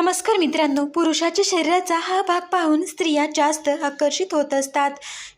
नमस्कार मित्रांनो पुरुषाच्या शरीराचा हा भाग पाहून स्त्रिया जास्त आकर्षित होत असतात.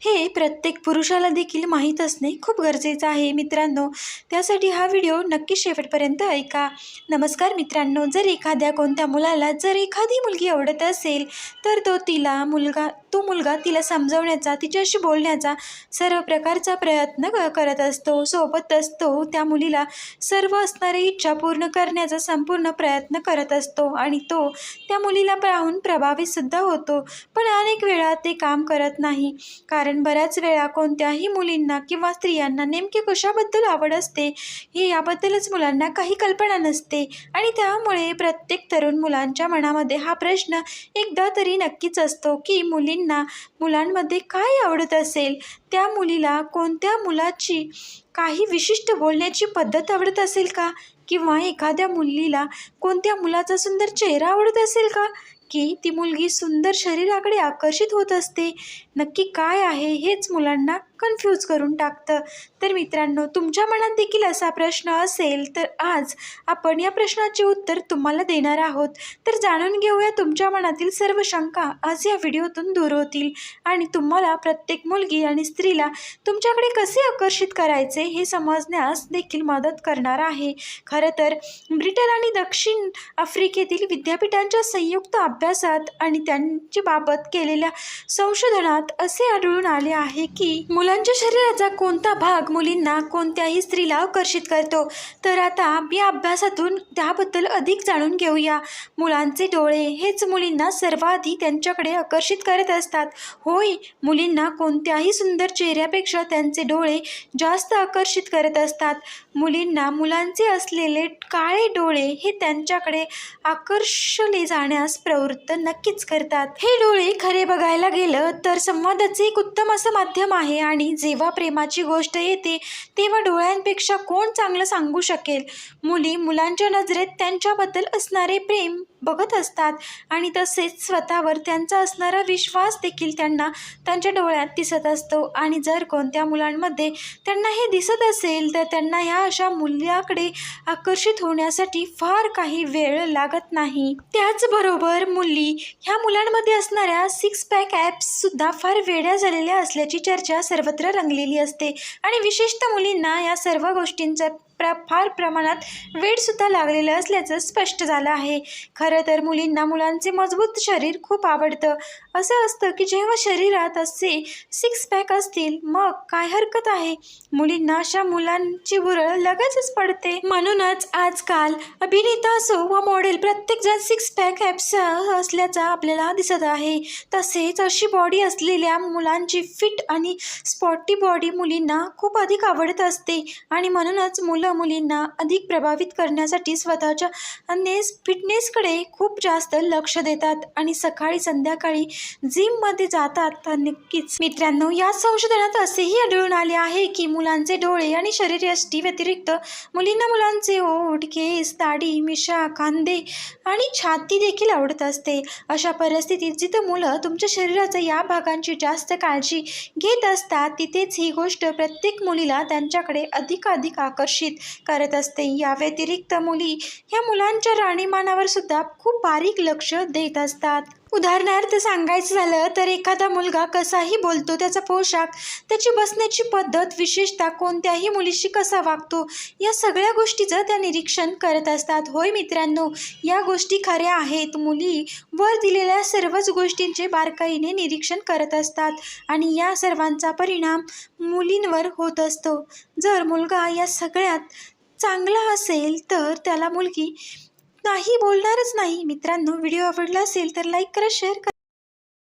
हे प्रत्येक पुरुषाला देखील माहीत असणे खूप गरजेचं आहे मित्रांनो. त्यासाठी हा व्हिडिओ नक्की शेवटपर्यंत ऐका. नमस्कार मित्रांनो जर एखाद्या कोणत्या मुलाला जर एखादी मुलगी आवडत असेल तर तो तिला मुलगा तो मुलगा तिला समजवण्याचा तिच्याशी बोलण्याचा सर्व प्रकारचा प्रयत्न क- करत असतो सोबतच तो त्या मुलीला सर्व असणारी इच्छा पूर्ण करण्याचा संपूर्ण प्रयत्न करत असतो आणि तो त्या मुलीला पाहून प्रभावितसुद्धा होतो. पण अनेक वेळा ते काम करत नाही. कारण बऱ्याच वेळा कोणत्याही मुलींना किंवा स्त्रियांना नेमके कशाबद्दल आवड असते हे याबद्दलच मुलांना काही कल्पना नसते. आणि त्यामुळे प्रत्येक तरुण मुलांच्या मनामध्ये हा प्रश्न एकदा तरी नक्कीच असतो की मुलींना मुलांमध्ये काय आवडत असेल? त्या मुलीला कोणत्या मुलाची काही विशिष्ट बोलण्याची पद्धत आवडत असेल का? किंवा एखाद्या मुलीला कोणत्या मुलाचा सुंदर चेहरा आवडत असेल का? की ती मुलगी सुंदर शरीराकडे आकर्षित होत असते. नक्की काय आहे हेच मुलांना कन्फ्यूज करून टाकतं. तर मित्रांनो तुमच्या मनात देखील असा प्रश्न असेल तर आज आपण या प्रश्नाचे उत्तर तुम्हाला देणार आहोत. तर जाणून घेऊया तुमच्या मनातील सर्व शंका आज या व्हिडिओतून दूर होतील. आणि तुम्हाला प्रत्येक मुलगी आणि स्त्रीला तुमच्याकडे कसे आकर्षित करायचे हे समजण्यास देखील मदत करणार आहे. खरं तर ब्रिटन आणि दक्षिण आफ्रिकेतील विद्यापीठांच्या संयुक्त अभ्यासात आणि त्यांची बाबत केलेल्या संशोधनात असे आढळून आले आहे की मुलांच्या शरीराचा कोणता भाग मुलींना कोणत्याही स्त्रीला आकर्षित करतो. तर आता या अभ्यासातून त्याबद्दल अधिक जाणून घेऊया. मुलांचे डोळे हेच मुलींना सर्वाधिक त्यांच्याकडे आकर्षित करत असतात. होय मुलींना कोणत्याही सुंदर चेहऱ्यापेक्षा त्यांचे डोळे जास्त आकर्षित करत असतात. मुलींना मुलांचे असलेले काळे डोळे हे त्यांच्याकडे आकर्षले जाण्यास प्रवृत्त नक्कीच करतात. हे डोळे खरे बघायला गेलं तर संवादाचे एक उत्तम असं माध्यम आहे आणि जेव्हा प्रेमाची गोष्ट येते तेव्हा डोळ्यांपेक्षा कोण चांगलं सांगू शकेल? मुली मुलांच्या नजरेत त्यांच्याबद्दल असणारे प्रेम बघत असतात. आणि तसेच स्वतःवर त्यांचा असणारा विश्वास देखील त्यांना त्यांच्या डोळ्यात दिसत असतो. आणि जर कोणत्या मुलांमध्ये त्यांना हे दिसत असेल तर त्यांना ह्या अशा मूल्याकडे आकर्षित होण्यासाठी फार काही वेळ लागत नाही. त्याचबरोबर मुली ह्या मुलांमध्ये असणाऱ्या सिक्स पॅक ॲप्ससुद्धा फार वेड्या झालेल्या असल्याची चर्चा सर्वत्र रंगलेली असते. आणि विशेषतः मुलींना या सर्व गोष्टींचा प्र फार प्रमाणात वेळसुद्धा लागलेलं असल्याचं स्पष्ट झालं आहे. खरं तर मुलींना मुलांचे मजबूत शरीर खूप आवडतं. असं असतं की जेव्हा शरीरात असे सिक्स पॅक असतील मग काय हरकत आहे? मुलींना अशा मुलांची भुरळ लगेचच पडते. म्हणूनच आजकाल अभिनेता असो व मॉडेल प्रत्येकजण सिक्स पॅक ॲप्स असल्याचा आपल्याला दिसत आहे. तसेच अशी बॉडी असलेल्या मुलांची फिट आणि स्पॉटी बॉडी मुलींना खूप अधिक आवडत असते. आणि म्हणूनच मुलं मुलींना अधिक प्रभावित करण्यासाठी स्वतःच्या नेस फिटनेसकडे खूप जास्त लक्ष देतात. आणि सकाळी संध्याकाळी जिममध्ये जातात तर नक्कीच. मित्रांनो या संशोधनात असेही आढळून आले आहे की मुलांचे डोळे आणि शरीर अष्टी व्यतिरिक्त मुलींना मुलांचे ओठ केस दाढी मिशा खांदे आणि छाती देखील आवडत असते. अशा परिस्थितीत जिथं मुलं तुमच्या शरीराच्या या भागांची जास्त काळजी घेत असतात तिथेच ही गोष्ट प्रत्येक मुलीला त्यांच्याकडे अधिकाधिक आकर्षित करत असते. या व्यतिरिक्त मुली ह्या मुलांच्या राणीमानावर सुद्धा खूप बारीक लक्ष देत असतात. उदाहरणार्थ सांगायचं झालं तर एखादा मुलगा कसाही बोलतो त्याचा पोशाख त्याची बसण्याची पद्धत विशेषतः कोणत्याही मुलीशी कसा वागतो या सगळ्या गोष्टीचं त्या निरीक्षण करत असतात. होय मित्रांनो या गोष्टी खऱ्या आहेत. मुली वर दिलेल्या सर्वच गोष्टींचे बारकाईने निरीक्षण करत असतात आणि या सर्वांचा परिणाम मुलींवर होत असतो. जर मुलगा या सगळ्यात चांगला असेल तर त्याला मुलगी नाही बोलणारच नाही. मित्रांनो व्हिडिओ आवडला असेल तर लाईक करा शेअर करा.